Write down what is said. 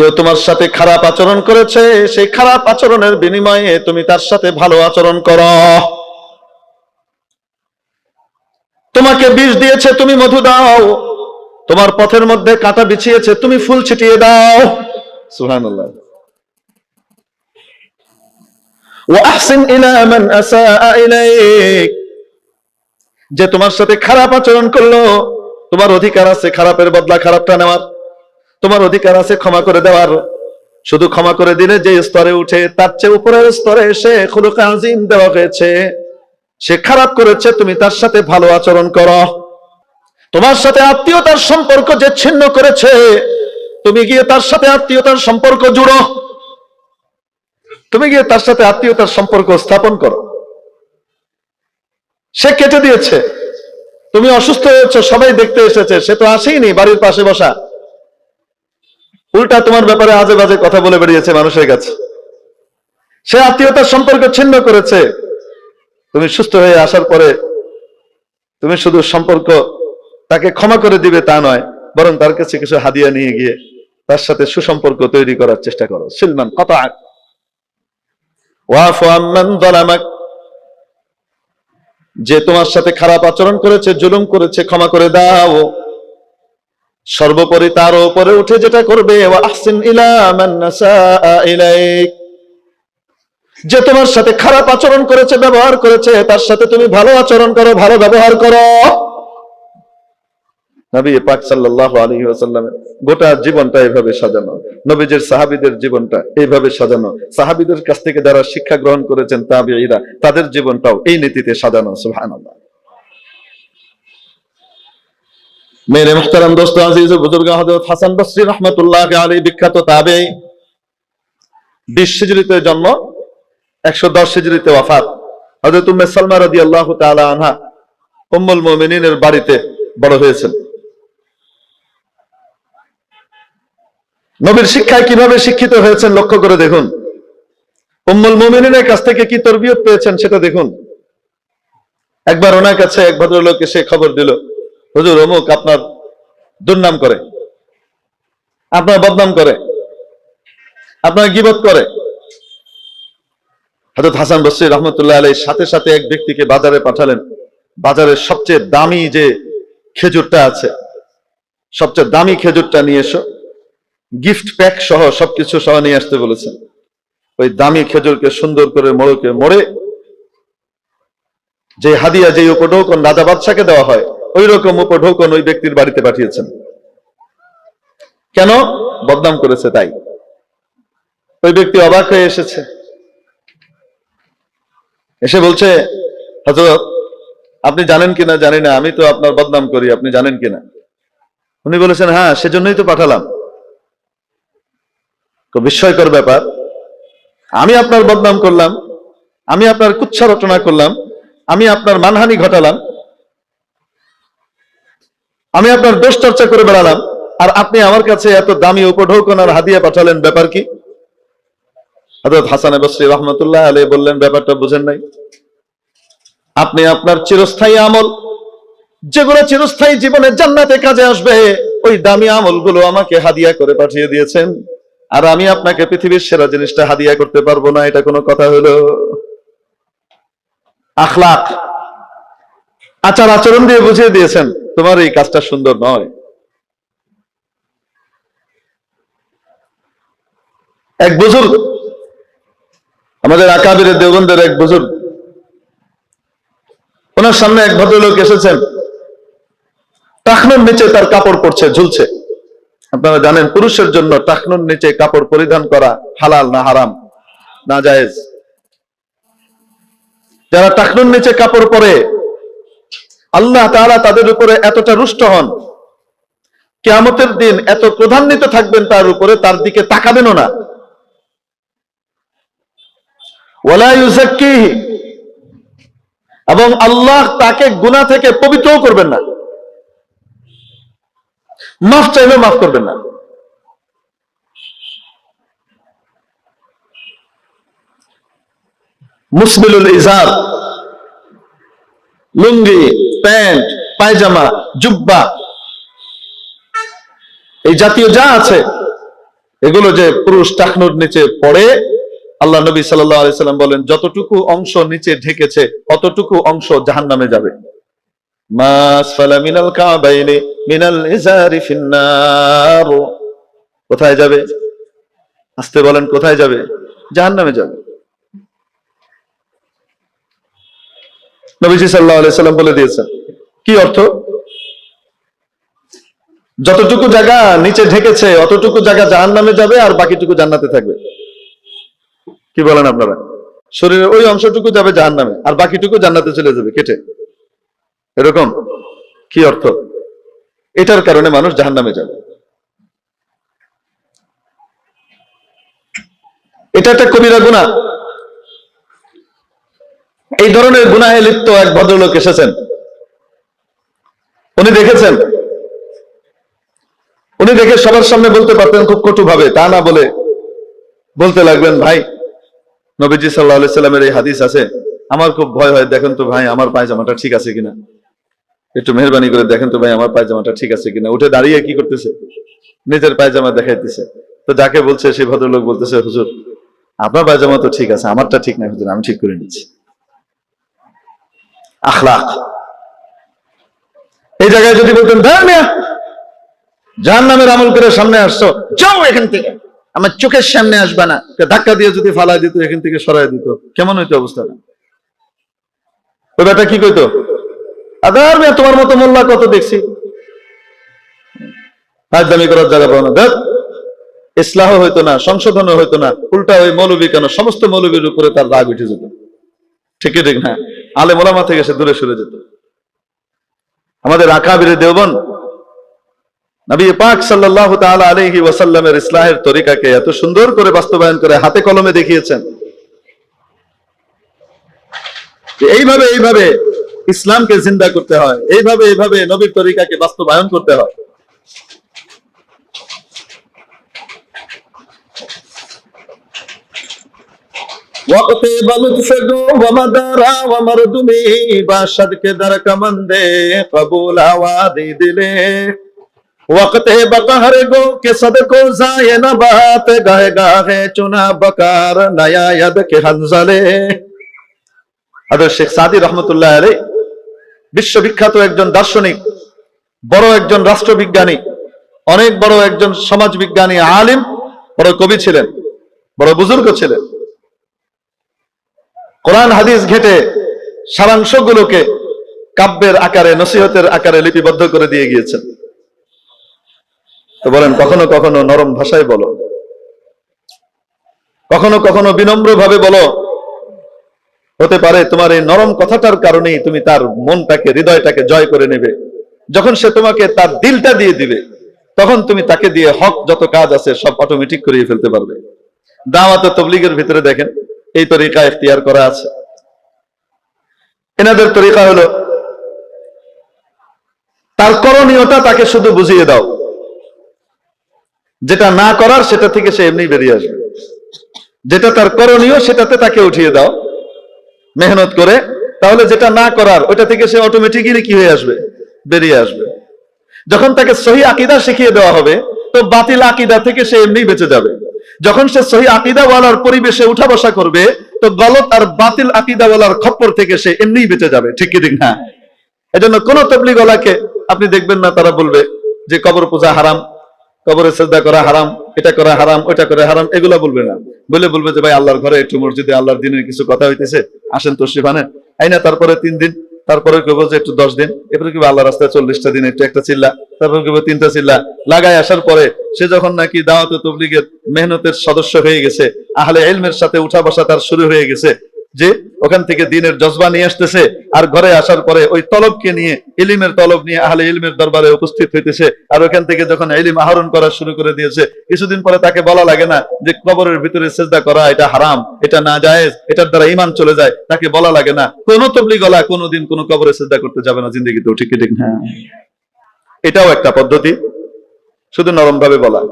কেউ তোমার সাথে খারাপ আচরণ করেছে, সেই খারাপ আচরণের বিনিময়ে তুমি তার সাথে ভালো আচরণ করো। তোমাকে বিষ দিয়েছে, তুমি মধু দাও। তোমার পথের মধ্যে কাঁটা বিছিয়েছে, তুমি ফুল ছিটিয়ে দাও। ইলাইক। যে তোমার সাথে খারাপ আচরণ করল, তোমার অধিকার আছে খারাপের বদলা খারাপটা নেওয়ার। তোমার অধিকার আছে ক্ষমা করে দেওয়ার। শুধু ক্ষমা করে দিলে যে স্তরে উঠে, তার চেয়ে উপরের স্তরে এসে খুলুক দেওয়া হয়েছে। সে খারাপ করেছে, তুমি তার সাথে ভালো আচরণ করো। তোমার সাথে আত্মীয়তার সম্পর্ক যে ছিন্ন করেছে, তুমি গিয়ে তার সাথে আত্মীয়তার সম্পর্ক জুড়ো। তুমি গিয়ে তার সাথে আত্মীয়তার সম্পর্ক স্থাপন করো। সে কেটে দিয়েছে। তুমি অসুস্থ হয়েছ, সবাই দেখতে এসেছে, সে তো আসেইনি বাড়ির পাশে বসা। উল্টা তোমার ব্যাপারে আজে বাজে কথা বলে বেরিয়েছে মানুষের কাছে। সে আত্মীয়তার সম্পর্ক ছিন্ন করেছে। তুমি সুস্থ হয়ে আসার পরে তুমি শুধু সম্পর্ক তাকে ক্ষমা করে দিবে তা নয়, বরং তার কাছে কিছু হাদিয়া নিয়ে গিয়ে তার সাথে সুসম্পর্ক তৈরি করার চেষ্টা করো। সিলমান, কত যে তোমার সাথে খারাপ আচরণ করেছে, জুলুম করেছে, ক্ষমা করে দাও। সর্বোপরি তার উপরে উঠে যেটা করবে যে তোমার সাথে খারাপ আচরণ করেছে, ব্যবহার করেছে, তার সাথে তুমি ভালো আচরণ করো, ভালো ব্যবহার করো। নবী পাক আলাইহি ওয়াসাল্লামের গোটা জীবনটা এইভাবে সাজানো। নবীজির সাহাবীদের জীবনটা এইভাবে সাজানো। সাহাবীদের কাছ থেকে যারা শিক্ষা গ্রহণ করেছেন, তাবিঈরা, তাদের জীবনটাও এই নীতিতে সাজানো, সুবহানাল্লাহ। মেরে মুহতারাম দোস্ত আজিজ বুজুর্গ হযরত হাসান বসরি রাহমাতুল্লাহ আলাইহি বিখ্যাত তাবেঈ। 20 হিজরিতে জন্ম 110 হিজরিতে ওয়াফাত। হযরত উম্মে সালমা রাদিয়াল্লাহু তাআলা আনহা উম্মুল মুমিনিনের বাড়িতে বড় হয়েছেন। নবীর শিক্ষায় কীভাবে শিক্ষিত হয়েছেন লক্ষ্য করে দেখুন। উম্মুল মুমিনিনের কাছ থেকে কি তরবিয়ত পেয়েছেন সেটা দেখুন। একবার ওনার কাছে এক ভদ্রলোক এসে খবর দিল হুজুর অমুক আপনার দুর্নাম করে, আপনার বদনাম করে, আপনার গিবত করে। হযরত হাসান বসরি রহমতুল্লাহ আলাই সাথে সাথে এক ব্যক্তিকে বাজারে পাঠালেন। বাজারের সবচেয়ে দামি যে খেজুরটা আছে, সবচেয়ে দামি খেজুরটা নিয়ে এসো। গিফট প্যাক সহ সবকিছু সহ নিয়ে আসতে বলেছেন। ওই দামি খেজুরকে সুন্দর করে মোড়কে মোড়ে যে হাদিয়া, যে উপঢৌকন রাজা বাদশাকে দেওয়া হয় ওই রকম উপঢৌকন ওই ব্যক্তির বাড়িতে পাঠিয়েছেন। কেন? বদনাম করেছে তাই। ওই ব্যক্তি অবাক হয়ে এসেছে। এসে বলছে হজরত আপনি জানেন কিনা? জানি না। আমি তো আপনার বদনাম করি। আপনি জানেন কিনা? উনি বলেছেন হ্যাঁ সেজন্যই তো পাঠালাম। বিস্ময়কর ব্যাপার। আমি আপনার বদনাম করলাম। আমি আপনার কুচ্ছা রচনা করলাম। আমি আপনার মানহানি ঘটালাম। আমি আপনার দোষ চর্চা করে বেড়ালাম। আর আপনি আমার কাছে এত দামি উপঢৌকন হাদিয়া পাঠালেন, ব্যাপার কি? হজরত হাসান রহমতুল্লাহ আলী বললেন, ব্যাপারটা বুঝেন নাই। আপনি আপনার চিরস্থায়ী আমল, যেগুলো চিরস্থায়ী জীবনে জান্নাতে কাজে আসবে, ওই দামি আমলগুলো আমাকে হাদিয়া করে পাঠিয়ে দিয়েছেন। আর আমি আপনাকে পৃথিবীর সেরা জিনিসটা হাদিয়া করতে পারব না, এটা কোনো কথা হলো? আখলাক আচার আচরণ দিয়ে বুঝিয়ে দিয়েছেন। তোমার এই কাজটা সুন্দর নয়। এক বুজুর্গ, আমাদের আকাবিরের দেওবন্দের এক বুজুর্গ, ওনার সামনে এক ভদ্রলোক এসেছেন। টাকনুর নিচে তার কাপড় পড়ছে ঝুলছে। আপনারা জানেন, পুরুষের জন্য টাকনুর নিচে কাপড় পরিধান করা হালাল না হারাম, না জায়েজ। যারা টাকনুর নিচে কাপড় পরে আল্লাহ তাআলা তাদের উপরে এতটা রুষ্ট হন। কেয়ামতের দিন এত প্রধান্বিত থাকবেন তার উপরে, তার দিকে তাকাবেনও না। এবং আল্লাহ তাকে গুনাহ থেকে পবিত্রও করবেন না। মাফ চাইলেও মাফ করবেন না। মুসবিলুল ইজার লুঙ্গি। প্যান্ট, পায়জামা, জুব্বা। এই জাতীয় যা আছে, এগুলো যে পুরুষ টাকনুর নিচে পড়ে, আল্লাহ নবী সাল্লাম বলেন, যতটুকু অংশ নিচে ঢেকেছে অতটুকু অংশ যাবে। কাবাইনি, মিনাল ইজারি কোথায় যাবে? আসতে বলেন, কোথায় যাবে? জাহান্নামে যাবে। নবীজি আলাইহি সাল্লাম বলে দিয়েছেন। কি অর্থ? যতটুকু জায়গা নিচে ঢেকেছে, অতটুকু জায়গা জাহান্নামে যাবে আর বাকিটুকু জান্নাতে থাকবে। কি বলেন আপনারা? শরীরের ওই অংশটুকু যাবে জাহান্নামে আর বাকিটুকু জান্নাতে চলে যাবে, কেটে। এরকম? কি অর্থ? এটার কারণে মানুষ জাহান্নামে যাবে। এটা একটা কবিরা গুণা এই ধরনের গুনাহে লিপ্ত এক ভদ্রলোক এসেছেন। উনি দেখেছেন। উনি দেখে সবার সামনে বলতে পারতেন খুব কটু ভাবে তা না বলে বলতে লাগবেন ভাই, নবীজি সাল্লাহ সাল্লামের এই হাদিস আছে। আমার খুব ভয় হয়, দেখেন তো ভাই, আমার পায়জামাটা ঠিক আছে কিনা? একটু মেহরবানি করে দেখেন তো ভাই, আমার পায়জামাটা ঠিক আছে কিনা? উঠে দাঁড়িয়ে কি করতেছে? নিজের পায়জামা দেখাইতেছে। তো যাকে বলছে, সেই ভদ্রলোক বলতেছে, হুজুর, আপনার পায়জামা তো ঠিক আছে, আমারটা ঠিক নাই, হুজুর, আমি ঠিক করে নিচ্ছি। আখলাক। এই জায়গায় যদি বলতেন "ধ্যার মিয়া, জাহান নামের আমল করে সামনে আসছো যাও এখান থেকে। আমার চোখের সামনে আসবা না। ধাক্কা দিয়ে যদি ফালাই দিত এখান থেকে সরাই দিত। কেমন হইতো অবস্থাটা ওই বেটা কি কইতো? আদার মিয়া তোমার মতো মোল্লা কত দেখছি? রাজধানী করার জায়গা পাও না। দেখ ইসলাহ হইতো না সংশোধনও হইতো না উল্টা ওই মৌলবী কেন সমস্ত মৌলবীর উপরে তার রাগ উঠে যেত। ঠিকই ঠিক না? আলে মোলামা থেকে সে দূরে সরে যেত। আমাদের আকাবিরে দেওবন নবী পাক সাল্লাল্লাহু তাআলা আলাইহি ওয়াসাল্লামের ইসলাহের তরিকাকে এত সুন্দর করে বাস্তবায়ন করে হাতে কলমে দেখিয়েছেন। এইভাবে এইভাবে ইসলামকে জিন্দা করতে হয়, এইভাবে এইভাবে নবীর তরিকাকে বাস্তবায়ন করতে হয়। وقت بلت شجو ومدارا ومردمي باشد کے در کمندے قبول آوادی دلے وقت بقہر گو کے صدقو زائے نبات گاہے گاہے چنا بکار نیا ید کے حنزلے হাজার শেখ সাদি রহমতুল্লাহ আলী বিশ্ববিখ্যাত একজন দার্শনিক বড় একজন রাষ্ট্রবিজ্ঞানী অনেক বড় একজন সমাজ বিজ্ঞানী আলিম বড় কবি ছিলেন বড় বুজুর্গ ছিলেন কোরআন, হাদিস ঘেটে সারাংশগুলোকে কাব্যের আকারে, নসিহতের আকারে লিপিবদ্ধ করে দিয়ে গিয়েছেন। তো বলেন, কখনো কখনো নরম ভাষায় বলো। কখনো কখনো বিনম্র ভাবে বলো। হতে পারে তোমার এই নরম কথাটার কারণেই তুমি তার মনটাকে, হৃদয়টাকে জয় করে নেবে। যখন সে তোমাকে তার দিলটা দিয়ে দিবে, তখন তুমি তাকে দিয়ে হক যত কাজ আছে সব অটোমেটিক করিয়ে ফেলতে পারবে। দাওয়াত তবলিগের ভিতরে দেখেন এই তরিকা এখতিয়ার করা আছে। এনাদের তরিকা হলো, তার করণীয়টা তাকে শুধু বুঝিয়ে দাও। যেটা না করার সেটা থেকে সে এমনি বেরিয়ে আসবে। যেটা তার করণীয় সেটাতে তাকে উঠিয়ে দাও, মেহনত করে। তাহলে যেটা না করার, ওটা থেকে সে অটোমেটিক্যালি কি হয়ে আসবে? বেরিয়ে আসবে। যখন তাকে সহি আকিদা শিখিয়ে দেওয়া হবে, তো বাতিল আকিদা থেকে সে এমনি বেঁচে যাবে। যখন সে সহি আকিদাওয়ালার পরিবেশে উঠা বসা করবে, তো গলত আর বাতিল আকিদাওয়ালার খপ্পর থেকে সে এমনিই বেঁচে যাবে, ঠিক কি ঠিক না? এজন্য কোন তবলিগলাকে আপনি দেখবেন না, তারা বলবে যে কবর পূজা হারাম, কবরে শ্রদ্ধা করা হারাম, এটা করা হারাম ওটা করা হারাম, এগুলা বলবে না। বলে বলবে যে, ভাই, আল্লাহর ঘরে একটু মসজিদে, আল্লাহর দিনের কিছু কথা হইতেছে, আসেন তো শিফানে তারপরে তিন দিন তারপরে কেউ যে একটু দশ দিন, এরপরে কি আল্লাহ রাস্তায় চল্লিশটা দিন, একটু একটা চিল্লা। তারপরে কেউ তিনটা চিল্লা। লাগায় আসার পরে সে যখন নাকি দাওয়াত তবলিগের মেহনতের সদস্য হয়ে গেছে আহলে এলমের সাথে উঠা বসা তার শুরু হয়ে গেছে যে ওখান থেকে দিনের জজবা নিয়ে আসতেছে আর ঘরে আসার পরে ওই তলবকে নিয়ে ইলিমের তলব নিয়ে আহলে ইলমের দরবারে উপস্থিত হইতেছে। আর ওখান থেকে যখন ইলিম আহরণ করা শুরু করে দিয়েছে কিছুদিন পরে তাকে বলা লাগে না যে কবরের ভিতরে সেজদা করা এটা হারাম এটা না জায়েজ এটার দ্বারা ইমান চলে যায়। তাকে বলা লাগে না কোন তবলি গলা কোনোদিন কোনো কবরে সেজদা করতে যাবে না জিন্দগিতেও ঠিক ঠিক না? এটাও একটা পদ্ধতি শুধু নরম ভাবে বলা।